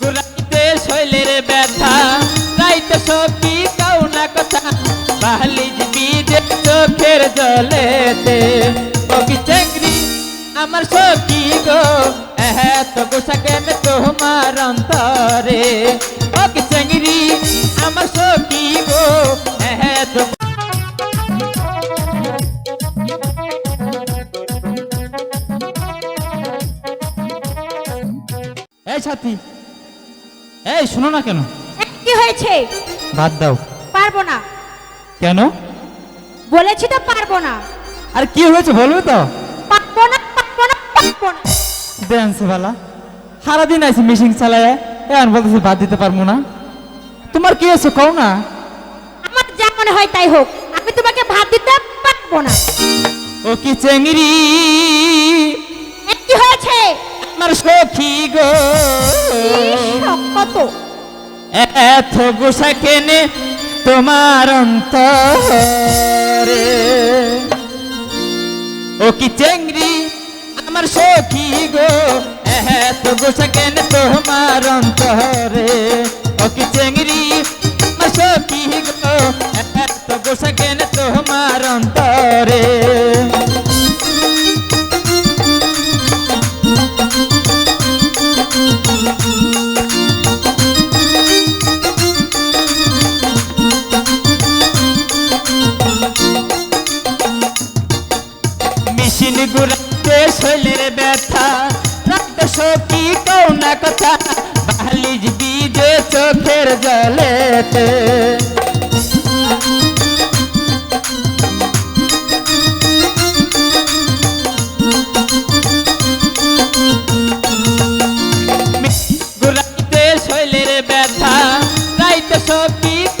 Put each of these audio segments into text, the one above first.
গুলাইতে শৈলের ব্যথা। রাইতে সখী কাউ না কথা বাহালিজ বিদে চোখের জলেতে। কবি চেংরি আমার সখী গো, এত গোসা কেন তোমার অন্তরে। কবি চেংরি আমার সখী গো, এত এই সাথী এই শোনো না কেন? কি হয়েছে? বাদ দাও। পারব না। কেন? বলেছি তো পারব না। আর কি হয়েছে বলবে তো? পারব না পারব না পারব না। দেন সেবালা সারাদিন আছি মিশিং চালায় এখন বলতেছে বাদ দিতে পারব না। তোমার কি হয়েছে কও না? আমার যা মনে হয় তাই হোক আমি তোমাকে ভাত দিতে পারব না। ও কি চেংড়ি? কি হয়েছে? আমার সখী গো। এত গুসা কেনে তোমার অন্তরে। ও কি চেংরি আমার সখী গো? এত গুসা কেনে তোমার অন্তরে। ও কি চেংড়ি সখী কৌ না কথা বালিজ বিজে চোখের জলেতে।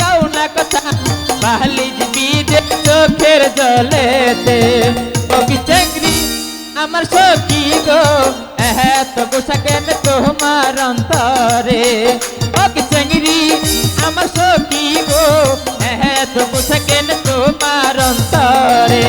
কৌ বালিজ বিজে চোখের জলেতে। আমার সখী গো এত গোসা কেন তোমার অন্তরে কবি চেংড়ি আমার সখী গো এত গোসা কেন তোমার অন্তরে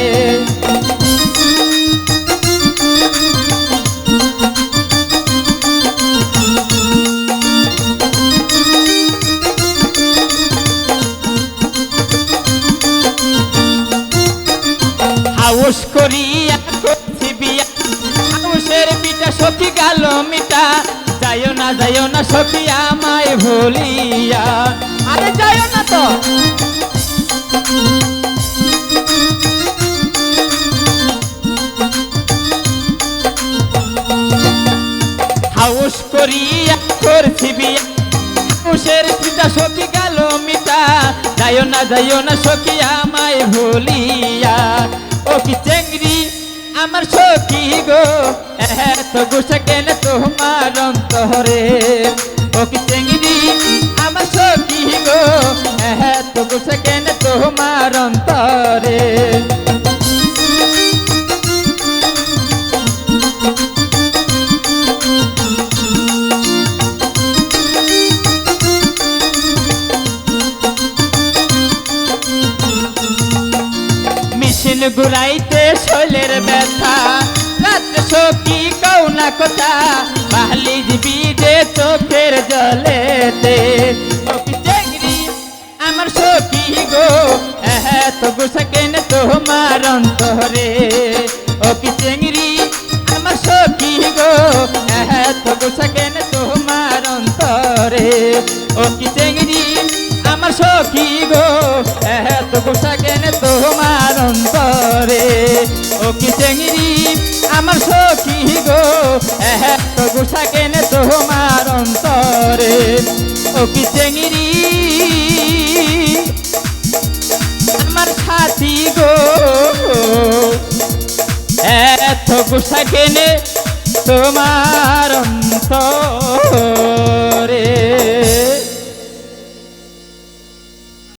হাউস করিয়া সখী গেল মিটা। যাইও না যাইও না, সখী আমায় ভুলিয়া। আরে যাইও না তো। হাউস করিয়া করছি বিয়া। হাউসের পিঠা সখী গেল মিটা। যাইও না যাইও না, সখী আমায় ভুলিয়া। ও কি চেংড়ি আমার সখী গো, এত গুসা কেন তোমার অন্তরে? ও কি চেংড়ি, আমার সখী গো, এত গুসা কেন তোমার অন্তরে? মেশিন ঘুরাইতে শৈলের ব্যথা। রাত্রে সখী কৌ না কথা বালিজ বিদে চোখের জলেতে। সখী আমার সখী গো এত গুসা তোমার অন্তরে। ও কি চেংড়ি, আমার সখী গো এত গুসা তোমার অন্তরে। ও কি চেংড়ি, আমার সখী গো এত গুসা কেন আমার সখী গো। এত গুসা কেন তোমার অন্তরে। ও কি চেংড়ি? আমার সাথী গো। এত গুসা কেনে তোমার অন্তরে।